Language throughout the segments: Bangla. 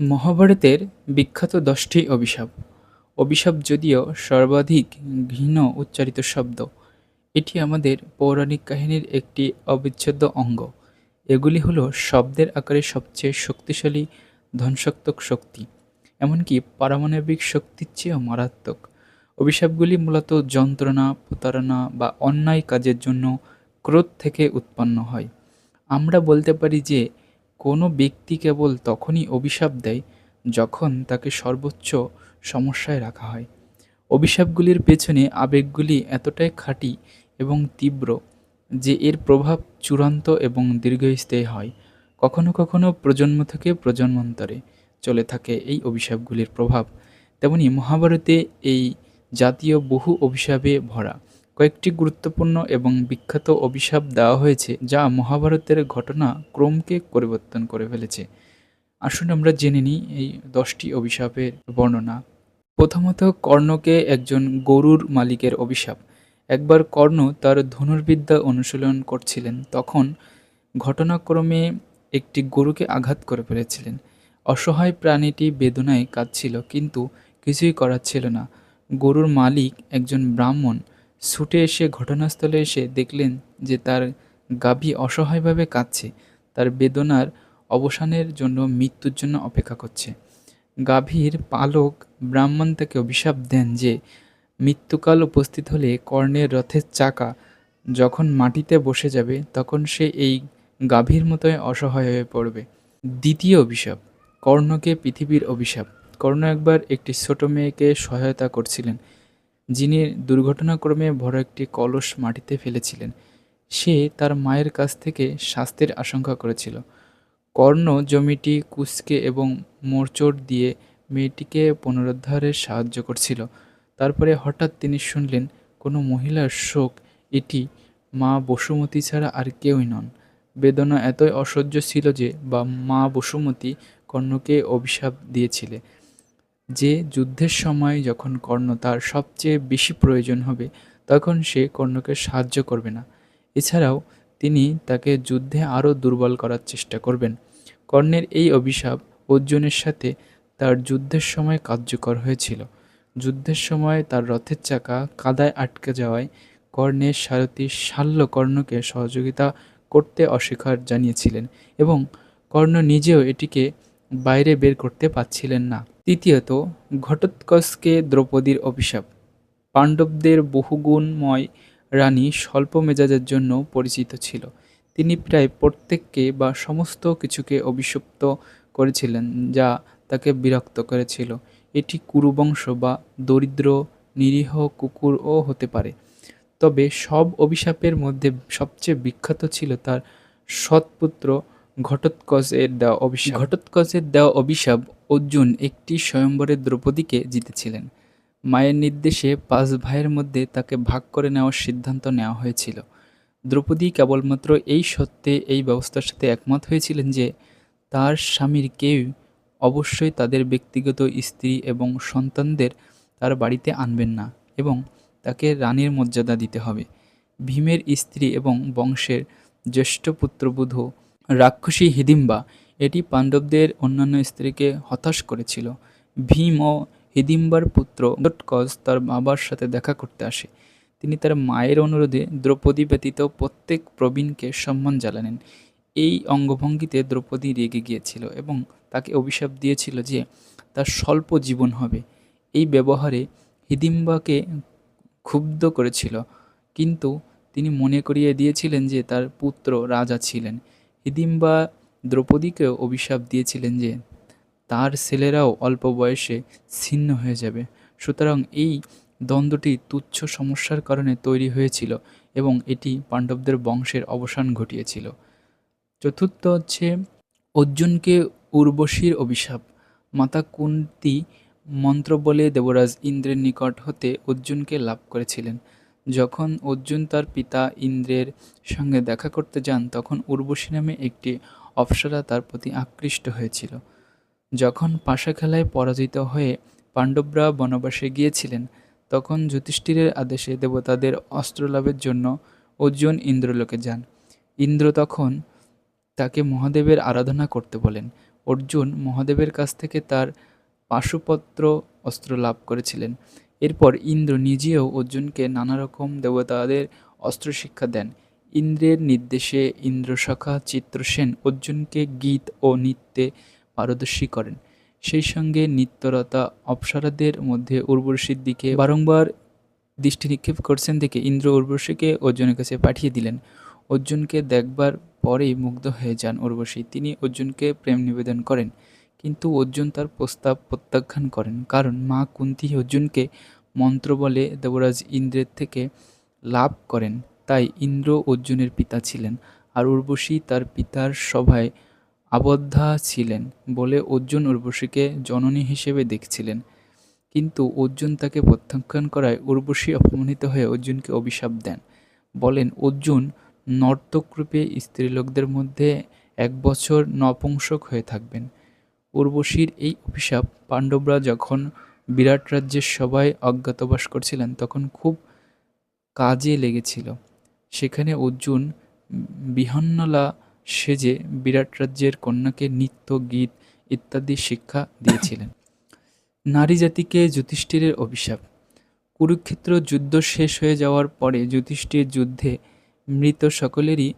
মহাভারতের বিখ্যাত দশটি অভিশাপ। অভিশাপ যদিও সর্বাধিক ঘৃণ উচ্চারিত শব্দ, এটি আমাদের পৌরাণিক কাহিনীর একটি অবিচ্ছেদ্য অঙ্গ। এগুলি হলো শব্দের আকারে সবচেয়ে শক্তিশালী ধ্বংসাত্মক শক্তি, এমনকি পারমাণবিক শক্তির চেয়েও মারাত্মক। অভিশাপগুলি মূলত যন্ত্রণা, প্রতারণা বা অন্যায় কাজের জন্য ক্রোধ থেকে উৎপন্ন হয়। আমরা বলতে পারি যে কোনো ব্যক্তি কেবল তখনই অভিশাপ দেয় যখন তাকে সর্বোচ্চ সমস্যায় রাখা হয়। অভিশাপগুলির পেছনে আবেগগুলি এতটাই খাঁটি এবং তীব্র যে এর প্রভাব চূড়ান্ত এবং দীর্ঘস্থায়ী হয়। কখনো কখনো প্রজন্ম থেকে প্রজন্মান্তরে চলে থাকে এই অভিশাপগুলির প্রভাব। তেমনি মহাভারতে এই জাতীয় বহু অভিশাপে ভরা। কয়েকটি গুরুত্বপূর্ণ এবং বিখ্যাত অভিশাপ দেওয়া হয়েছে যা মহাভারতের ঘটনা ক্রমকে পরিবর্তন করে ফেলেছে। আসুন আমরা জেনে নিই এই দশটি অভিশাপের বর্ণনা। প্রথমত কর্ণকে একজন গরুর মালিকের অভিশাপ। একবার কর্ণ তার ধনুর্বিদ্যা অনুশীলন করছিলেন, তখন ঘটনাক্রমে একটি গরুকে আঘাত করে ফেলেছিলেন। অসহায় প্রাণীটি বেদনায় কাঁদছিল, কিন্তু কিছুই করার ছিল না। গরুর মালিক একজন ব্রাহ্মণ ছুটে এসে ঘটনাস্থলে এসে দেখলেন যে তার গাভী অসহায়ভাবে কাঁদছে। তার বেদনার অবসানের জন্য মৃত্যুর জন্য অপেক্ষা করছে। গাভীর পালক ব্রাহ্মণ তাকে অভিশাপ দেন যে মৃত্যুকাল উপস্থিত হলে কর্ণের রথের চাকা যখন মাটিতে বসে যাবে তখন সে এই গাভীর মতোই অসহায় হয়ে পড়বে। দ্বিতীয় অভিশাপ, কর্ণকে পৃথিবীর অভিশাপ। কর্ণ একবার একটি ছোট মেয়েকে সহায়তা করছিলেন। যিনি দুর্ঘটনাক্রমে ভরা একটি কলস মাটিতে ফেলেছিলেন, সে তার মায়ের কাছ থেকে শাস্তির আশঙ্কা করেছিল। কর্ণ জমিটি কুচকে এবং মোচড় দিয়ে মেয়েটিকে পুনরুদ্ধারে সাহায্য করছিল। তারপরে হঠাৎ তিনি শুনলেন, কোনো মহিলার শোক, এটি মা বসুমতী ছাড়া আর কেউই নন। বেদনা এতই অসহ্য ছিল যে, বা মা বসুমতী কর্ণকে অভিশাপ দিয়েছিলে। যে যুদ্ধের সময় যখন কর্ণ তার সবচেয়ে বেশি প্রয়োজন হবে, তখন সে কর্ণকে সাহায্য করবে না। এছাড়াও তিনি তাকে যুদ্ধে আরও দুর্বল করার চেষ্টা করবেন। কর্ণের এই অভিশাপ অর্জুনের সাথে তার যুদ্ধের সময় কার্যকর হয়েছিল। যুদ্ধের সময় তার রথের চাকা কাদায় আটকে যাওয়ায় কর্ণের সারথি শাল্য কর্ণকে সহযোগিতা করতে অস্বীকার জানিয়েছিলেন এবং কর্ণ নিজেও এটিকে বাইরে বের করতে পারছিলেন না। তৃতীয়ত, ঘটোৎকচকে দ্রৌপদীর অভিশাপ। পাণ্ডবদের বহুগুণময় রানী স্বল্প মেজাজের জন্য পরিচিত ছিল। তিনি প্রায় প্রত্যেককে বা সমস্ত কিছুকে অভিশপ্ত করেছিলেন, যা তাকে বিরক্ত করেছিল। এটি কুরুবংশ বা দরিদ্র, নিরীহ কুকুরও হতে পারে। তবে সব অভিশাপের মধ্যে সবচেয়ে বিখ্যাত ছিল তার সৎপুত্র ঘটোৎকচের দেওয়া অভিশাপ। ঘটোৎকচের দেওয়া অভিশাপ অর্জুন একটি স্বয়ম্বরে দ্রৌপদীকে জিতেছিলেন। মায়ের নির্দেশে পাঁচ ভাইয়ের মধ্যে তাকে ভাগ করে নেওয়ার সিদ্ধান্ত নেওয়া হয়েছিল। দ্রৌপদী কেবলমাত্র এই সত্ত্বে এই ব্যবস্থার সাথে একমত হয়েছিলেন যে, তার স্বামীর কেউ অবশ্যই তাদের ব্যক্তিগত স্ত্রী এবং সন্তানদের তার বাড়িতে আনবেন না এবং তাকে রানীর মর্যাদা দিতে হবে। ভীমের স্ত্রী এবং বংশের জ্যেষ্ঠ পুত্রবধূ রাক্ষসী হিদিম্বা এটি পাণ্ডবদের অন্যান্য স্ত্রীকে হতাশ করেছিল। ভীম ও হিদিম্বার পুত্র ঘটোৎকচ তার বাবার সাথে দেখা করতে আসে। তিনি তার মায়ের অনুরোধে দ্রৌপদী ব্যতীত প্রত্যেক প্রবীণকে সম্মান জানালেন। এই অঙ্গভঙ্গিতে দ্রৌপদী রেগে গিয়েছিল এবং তাকে অভিশাপ দিয়েছিল যে তার স্বল্প জীবন হবে। এই ব্যবহারে হিদিম্বাকে ক্ষুব্ধ করেছিল। কিন্তু তিনি মনে করিয়ে দিয়েছিলেন যে তার পুত্র রাজা ছিলেন। হিদিম্বা দ্রৌপদীকেও অভিশাপ দিয়েছিলেন যে তার ছেলেরাও অল্প বয়সে ছিন্ন হয়ে যাবে। সুতরাং এই দ্বন্দ্বটি তুচ্ছ সমস্যার কারণে তৈরি হয়েছিল এবং এটি পাণ্ডবদের বংশের অবসান ঘটিয়েছিল। চতুর্থ হচ্ছে অর্জুনকে উর্বশীর অভিশাপ। মাতা কুন্তি মন্ত্র বলে দেবরাজ ইন্দ্রের নিকট হতে অর্জুনকে লাভ করেছিলেন। যখন অর্জুন তার পিতা ইন্দ্রের সঙ্গে দেখা করতে যান, তখন উর্বশী নামে একটি অপ্সরা তার প্রতি আকৃষ্ট হয়েছিল। যখন পাশা খেলায় পরাজিত হয়ে পাণ্ডবরা বনবাসে গিয়েছিলেন, তখন যুধিষ্ঠিরের আদেশে দেবতাদের অস্ত্র লাভের জন্য অর্জুন ইন্দ্রলোকে যান। ইন্দ্র তখন তাকে মহাদেবের আরাধনা করতে বলেন। অর্জুন মহাদেবের কাছ থেকে তার পাশুপত্র অস্ত্র লাভ করেছিলেন। এরপর ইন্দ্র নিজেও অর্জুনকে নানা রকম দেবতাদের অস্ত্র শিক্ষা দেন। ইন্দ্রের নির্দেশে ইন্দ্রসখা চিত্রসেন অর্জুনকে গীত ও নৃত্যে পারদর্শী করেন। সেই সঙ্গে নৃত্যরতা অপ্সরাদের মধ্যে উর্বশীর দিকে বারংবার দৃষ্টি নিক্ষেপ করছেন দেখে ইন্দ্র উর্বশীকে অর্জুনের কাছে পাঠিয়ে দিলেন। অর্জুনকে দেখবার পরেই মুগ্ধ হয়ে যান উর্বশী তিনি অর্জুনকে প্রেম নিবেদন করেন, কিন্তু অর্জুন তার প্রস্তাব প্রত্যাখ্যান করেন, কারণ মা কুন্তি অর্জুনকে মন্ত্র বলে দেবরাজ ইন্দ্রের থেকে লাভ করেন। তাই ইন্দ্র অর্জুনের পিতা ছিলেন আর উর্বশী তার পিতার সভায় আবদ্ধা ছিলেন বলে অর্জুন উর্বশীকে জননী হিসেবে দেখছিলেন। কিন্তু অর্জুন তাকে প্রত্যাখ্যান করায় উর্বশী অপমানিত হয়ে অর্জুনকে অভিশাপ দেন। বলেন, অর্জুন নর্তকরূপে স্ত্রীলোকদের মধ্যে এক বছর নপুংসক হয়ে থাকবেন। উর্বশীর এই অভিশাপ পাণ্ডবরা যখন বিরাট রাজ্যের সবাই অজ্ঞাতবাস করছিলেন, তখন খুব কাজে লেগেছিল। সেখানে অর্জুন বিহন্নলা সেজে বিরাট রাজ্যের কন্যাকে নৃত্য গীত ইত্যাদি শিক্ষা দিয়েছিলেন। নারী জাতিকে যুধিষ্ঠিরের অভিশাপ। কুরুক্ষেত্র যুদ্ধ শেষ হয়ে যাওয়ার পরে যুধিষ্ঠির যুদ্ধে মৃত সকলেরই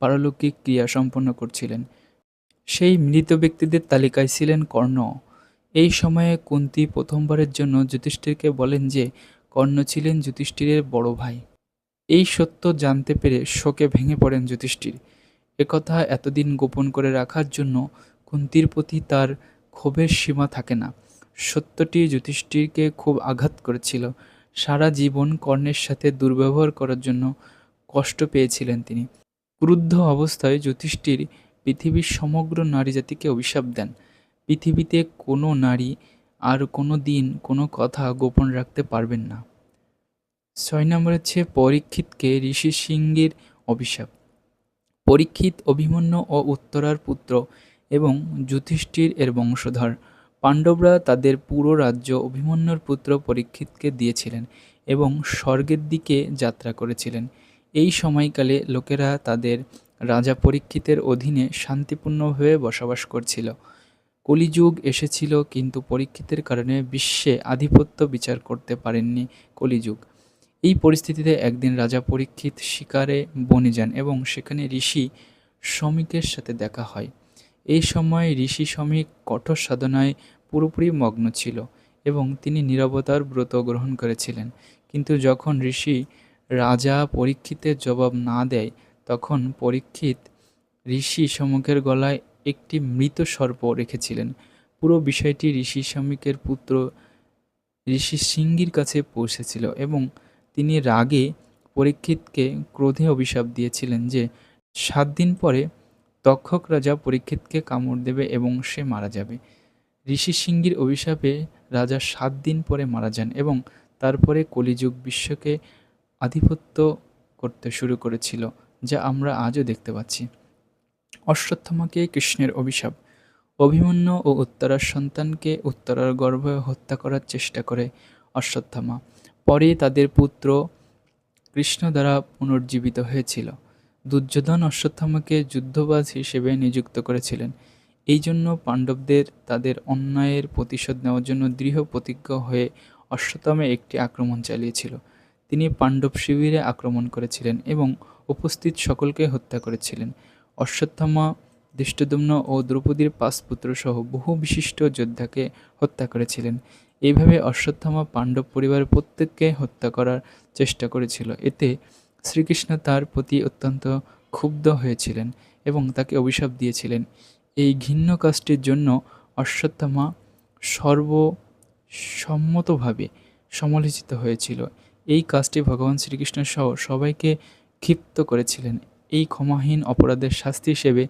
পারলৌকিক ক্রিয়া সম্পন্ন করছিলেন। সেই মৃত ব্যক্তিদের তালিকায় ছিলেন কর্ণ। এই সময়ে কুন্তি প্রথমবারের জন্য যুধিষ্ঠিরকে বলেন যে কর্ণ ছিলেন যুধিষ্ঠিরের বড় ভাই। এই সত্য জানতে পেরে শোকে ভেঙে পড়েন যুধিষ্ঠির। একথা এতদিন গোপন করে রাখার জন্য কুন্তির প্রতি তার ক্ষোভের সীমা থাকে না। সত্যটি যুধিষ্ঠিরকে খুব আঘাত করেছিল। সারা জীবন কর্ণের সাথে দুর্ব্যবহার করার জন্য কষ্ট পেয়েছিলেন তিনি। ক্রুদ্ধ অবস্থায় যুধিষ্ঠির পৃথিবীর সমগ্র নারী জাতিকে অভিশাপ দেন। পৃথিবীতে কোনো নারী আর কোনো দিন কোনো কথা গোপন রাখতে পারবেন না। ছয় নম্বর হচ্ছে পরীক্ষিতকে ঋষি সিংহের অভিশাপ। পরীক্ষিত অভিমন্যু ও উত্তরার পুত্র এবং যুধিষ্ঠির এর বংশধর। পাণ্ডবরা তাদের পুরো রাজ্য অভিমন্যুর পুত্র পরীক্ষিতকে দিয়েছিলেন এবং স্বর্গের দিকে যাত্রা করেছিলেন। এই সময়কালে লোকেরা তাদের রাজা পরীক্ষিতের অধীনে শান্তিপূর্ণভাবে বসবাস করছিল। কলিযুগ এসেছিল, কিন্তু পরীক্ষিতের কারণে বিশ্বে আধিপত্য বিচার করতে পারেননি কলিযুগ। এই পরিস্থিতিতে একদিন রাজা পরীক্ষিত শিকারে বনে যান এবং সেখানে ঋষি শ্রমিকের সাথে দেখা হয়। এই সময় ঋষি শ্রমিক কঠোর সাধনায় পুরোপুরি মগ্ন ছিল এবং তিনি নিরবতার ব্রত গ্রহণ করেছিলেন। কিন্তু যখন ঋষি রাজা পরীক্ষিতের জবাব না দেয়, তখন পরীক্ষিত ঋষি সম্মুখের গলায় একটি মৃত সর্প রেখেছিলেন। পুরো বিষয়টি ঋষি শ্রমিকের পুত্র ঋষি সিঙ্গির কাছে পৌঁছেছিল এবং তিনি রাগে পরীক্ষিতকে ক্রোধে অভিশাপ দিয়েছিলেন যে সাত দিন পরে তক্ষক রাজা পরীক্ষিতকে কামড় দেবে এবং সে মারা যাবে। ঋষি সিঙ্গির অভিশাপে রাজা সাত দিন পরে মারা যান এবং তারপরে কলিযুগ বিশ্বকে আধিপত্য করতে শুরু করেছিল, যা আমরা আজও দেখতে পাচ্ছি। অশ্বত্থমাকে কৃষ্ণের অভিশাপ। অভিমন্যু ও উত্তরার সন্তানকে উত্তরার গর্ভে হত্যা করার চেষ্টা করে অশ্বত্থামা। পরে তাদের পুত্র কৃষ্ণ দ্বারা পুনর্জীবিত হয়েছিল। দুর্যোধন অশ্বত্থামাকে যুদ্ধবাজ হিসেবে নিযুক্ত করেছিলেন। এই জন্য পাণ্ডবদের তাদের অন্যায়ের প্রতিশোধ নেওয়ার জন্য দৃঢ় প্রতিজ্ঞ হয়ে অশ্বত্থামে একটি আক্রমণ চালিয়েছিল। তিনি পাণ্ডব শিবিরে আক্রমণ করেছিলেন এবং উপস্থিত সকলকে হত্যা করেছিলেন। অশ্বত্থামা দৃষ্টদম্ন ও দ্রৌপদীর পাঁচ পুত্রসহ বহু বিশিষ্ট যোদ্ধাকে হত্যা করেছিলেন। এইভাবে অশ্বত্থামা পাণ্ডব পরিবারের প্রত্যেককে হত্যা করার চেষ্টা করেছিল। এতে শ্রীকৃষ্ণ তার প্রতি অত্যন্ত ক্ষুব্ধ হয়েছিলেন এবং তাকে অভিশাপ দিয়েছিলেন। এই ঘিন্ন কাজটির জন্য অশ্বত্থামা সর্বসম্মতভাবে সমালোচিত হয়েছিল। এই কাজটি ভগবান শ্রীকৃষ্ণ সহ সবাইকে ক্ষিপ্ত করেছিলেন। এই ক্ষমাহীন অপরাধের শাস্তি হিসেবে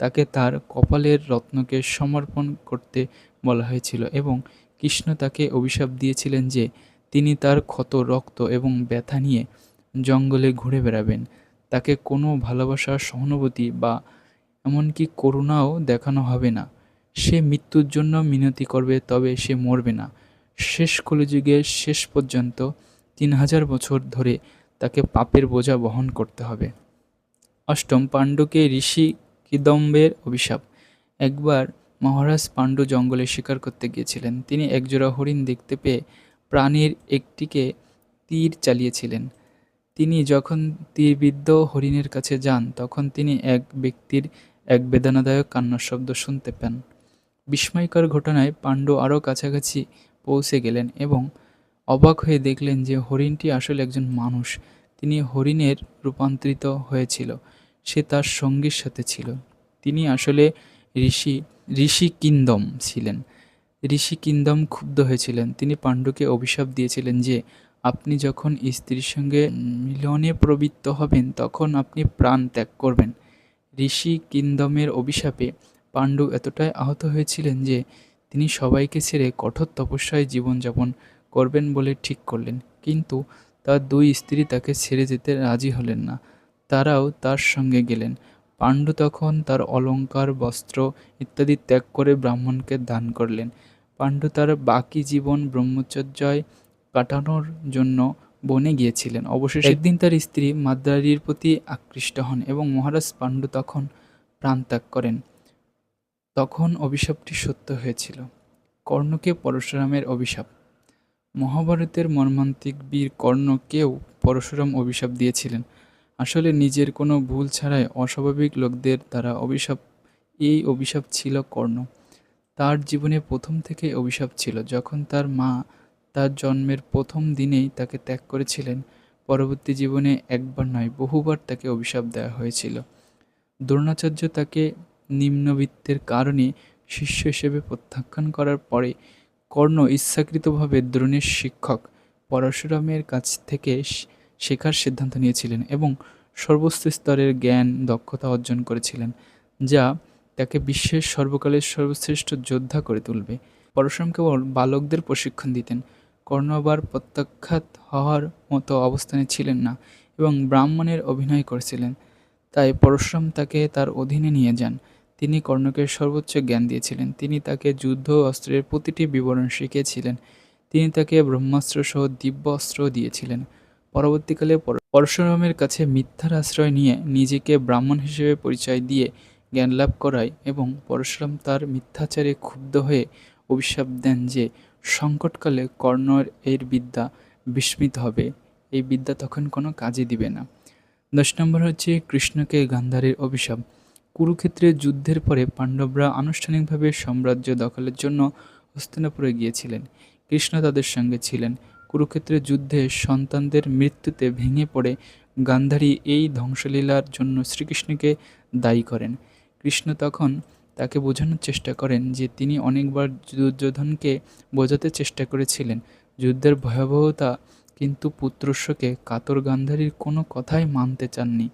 তাকে তার কপালের রত্নকে সমর্পণ করতে বলা হয়েছিল এবং কৃষ্ণ তাকে অভিশাপ দিয়েছিলেন যে তিনি তার ক্ষত, রক্ত এবং ব্যথা নিয়ে জঙ্গলে ঘুরে বেড়াবেন। তাকে কোনো ভালোবাসা, সহানুভূতি বা এমনকি করুণাও দেখানো হবে না। সে মৃত্যুর জন্য মিনতি করবে, তবে সে মরবে না। শেষ কলিযুগের শেষ পর্যন্ত তিন হাজার বছর ধরে তাকে পাপের বোঝা বহন করতে হবে। অষ্টম পাণ্ডুকে ঋষি কিদম্বের অভিশাপ। একবার মহারাজ পাণ্ডু জঙ্গলে শিকার করতে গিয়েছিলেন। তিনি একজোড়া হরিণ দেখতে পেয়ে প্রাণীর একটিকে তীর চালিয়েছিলেন। তিনি যখন তীরবিদ্ধ হরিণের কাছে যান, তখন তিনি এক ব্যক্তির এক বেদনাদায়ক কান্নার শব্দ শুনতে পান। বিস্ময়কর ঘটনায় পাণ্ডু আরও কাছাকাছি পৌঁছে গেলেন এবং অবাক হয়ে দেখলেন যে হরিণটি আসলে একজন মানুষ। তিনি হরিণের রূপান্তরিত হয়েছিল, সে তার সঙ্গীর সাথে ছিল। তিনি আসলে ঋষি ঋষি কিন্দম ছিলেন। ঋষি কিন্দম ক্ষুব্ধ হয়েছিলেন। তিনি পাণ্ডুকে অভিশাপ দিয়েছিলেন যে, আপনি যখন স্ত্রীর সঙ্গে মিলনে প্রবৃত্ত হবেন, তখন আপনি প্রাণ ত্যাগ করবেন। ঋষি কিন্দমের অভিশাপে পাণ্ডু এতটাই আহত হয়েছিলেন যে, তিনি সবাইকে ছেড়ে কঠোর তপস্যায় জীবনযাপন করবেন বলে ঠিক করলেন। কিন্তু তার দুই স্ত্রী তাকে ছেড়ে যেতে রাজি হলেন না। তারাও তার সঙ্গে গেলেন। পাণ্ডু তখন তার অলঙ্কার বস্ত্র ইত্যাদি ত্যাগ করে ব্রাহ্মণকে দান করলেন। পাণ্ডু তার বাকি জীবন ব্রহ্মচর্যায় কাটানোর জন্য বনে গিয়েছিলেন। অবশেষে একদিন তার স্ত্রী মাদ্রারির প্রতি আকৃষ্ট হন এবং মহারাজ পাণ্ডু তখন প্রাণত্যাগ করেন। তখন অভিশাপটি সত্য হয়েছিল। কর্ণকে পরশুরামের অভিশাপ। মহাভারতের মর্মান্তিক বীর কর্ণকেও পরশুরাম অভিশাপ দিয়েছিলেন। আসলে নিজের কোনো ভুল ছাড়াই অস্বাভাবিক লোকদের দ্বারা অভিশাপ, এই অভিশাপ ছিল কর্ণ। তার জীবনে প্রথম থেকে অভিশাপ ছিল। যখন তার মা তার জন্মের প্রথম দিনেই তাকে ত্যাগ করেছিলেন, পরবর্তী জীবনে একবার নয়, বহুবার তাকে অভিশাপ দেওয়া হয়েছিল। দ্রোণাচার্য তাকে নিম্নবিত্তের কারণে শিষ্য হিসেবে প্রত্যাখ্যান করার পরে কর্ণ ইচ্ছাকৃতভাবে দ্রোণের শিক্ষক পরশুরামের কাছ থেকে শেখার সিদ্ধান্ত নিয়েছিলেন এবং সর্বোচ্চ স্তরের জ্ঞান, দক্ষতা অর্জন করেছিলেন, যা তাকে বিশ্বের সর্বকালের সর্বশ্রেষ্ঠ যোদ্ধা করে তুলবে। পরশুরাম কেবল বালকদের প্রশিক্ষণ দিতেন। কর্ণ আবার প্রত্যাখ্যাত হওয়ার মতো অবস্থানে ছিলেন না এবং ব্রাহ্মণের অভিনয় করেছিলেন। তাই পরশুরাম তাকে তার অধীনে নিয়ে যান। তিনি কর্ণকে সর্বোচ্চ জ্ঞান দিয়েছিলেন। তিনি তাকে যুদ্ধ অস্ত্রের প্রতিটি বিবরণ শিখিয়েছিলেন। তিনি তাকে ব্রহ্মাস্ত্র সহ দিব্য অস্ত্র দিয়েছিলেন। পরবর্তীকালে পরশুরামের কাছে মিথ্যার আশ্রয় নিয়ে নিজেকে ব্রাহ্মণ হিসেবে পরিচয় দিয়ে জ্ঞান লাভ করায় এবং পরশুরাম তার মিথ্যাচারে ক্ষুব্ধ হয়ে অভিশাপ দেন যে সংকটকালে কর্ণর এর বিদ্যা বিস্মিত হবে। এই বিদ্যা তখন কোনো কাজে দিবে না। দশ নম্বর হচ্ছে কৃষ্ণকে গান্ধারীর অভিশাপ। কুরুক্ষেত্রের যুদ্ধের পরে পাণ্ডবরা আনুষ্ঠানিকভাবে সাম্রাজ্য দখলের জন্য হস্তিনাপুরে গিয়েছিলেন। কৃষ্ণ তাদের সঙ্গে ছিলেন। কুরুক্ষেত্রের যুদ্ধে সন্তানদের মৃত্যুতে ভেঙে পড়ে গান্ধারী এই ধ্বংসলীলার জন্য শ্রীকৃষ্ণকে দায়ী করেন। কৃষ্ণ তখন তাকে বোঝানোর চেষ্টা করেন যে তিনি অনেকবার দুর্যোধনকে বোঝাতে চেষ্টা করেছিলেন। যুদ্ধের ভয়াবহতা কিন্তু পুত্রস্বকে কাতর গান্ধারীর কোনো কথাই মানতে চাননি।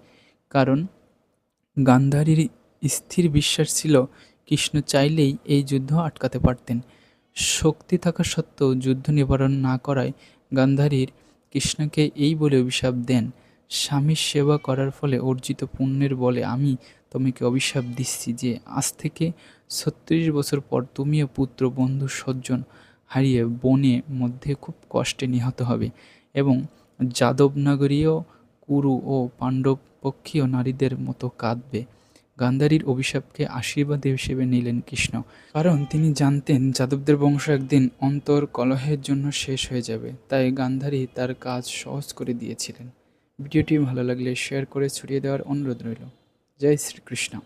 কারণ গান্ধারীর স্থির বিশ্বাস ছিল, কৃষ্ণ চাইলেই এই যুদ্ধ আটকাতে পারতেন। শক্তি থাকা সত্ত্বেও যুদ্ধ নিবারণ না করায় গান্ধারীর কৃষ্ণকে এই বলে অভিশাপ দেন স্বামীর সেবা করার ফলে অর্জিত পুণ্যের বলে আমি তোমাকে অভিশাপ দিচ্ছি যে আজ থেকে ছত্রিশ বছর পর তুমিও পুত্র, বন্ধু, সজ্জন হারিয়ে বনে মধ্যে খুব কষ্টে নিহত হবে এবং যাদবনগরীয় কুরু ও পাণ্ডব পক্ষীয় নারীদের মতো কাঁদবে। গান্ধারীর অভিশাপকে আশীর্বাদ হিসেবে নিলেন কৃষ্ণ। কারণ তিনি জানতেন যাদবদের বংশ একদিন অন্তর কলহের জন্য শেষ হয়ে যাবে, তাই গান্ধারী তার কাজ সহজ করে দিয়েছিলেন। ভিডিওটি ভালো লাগলে শেয়ার করে ছড়িয়ে দেওয়ার অনুরোধ রইল। জয় শ্রীকৃষ্ণ।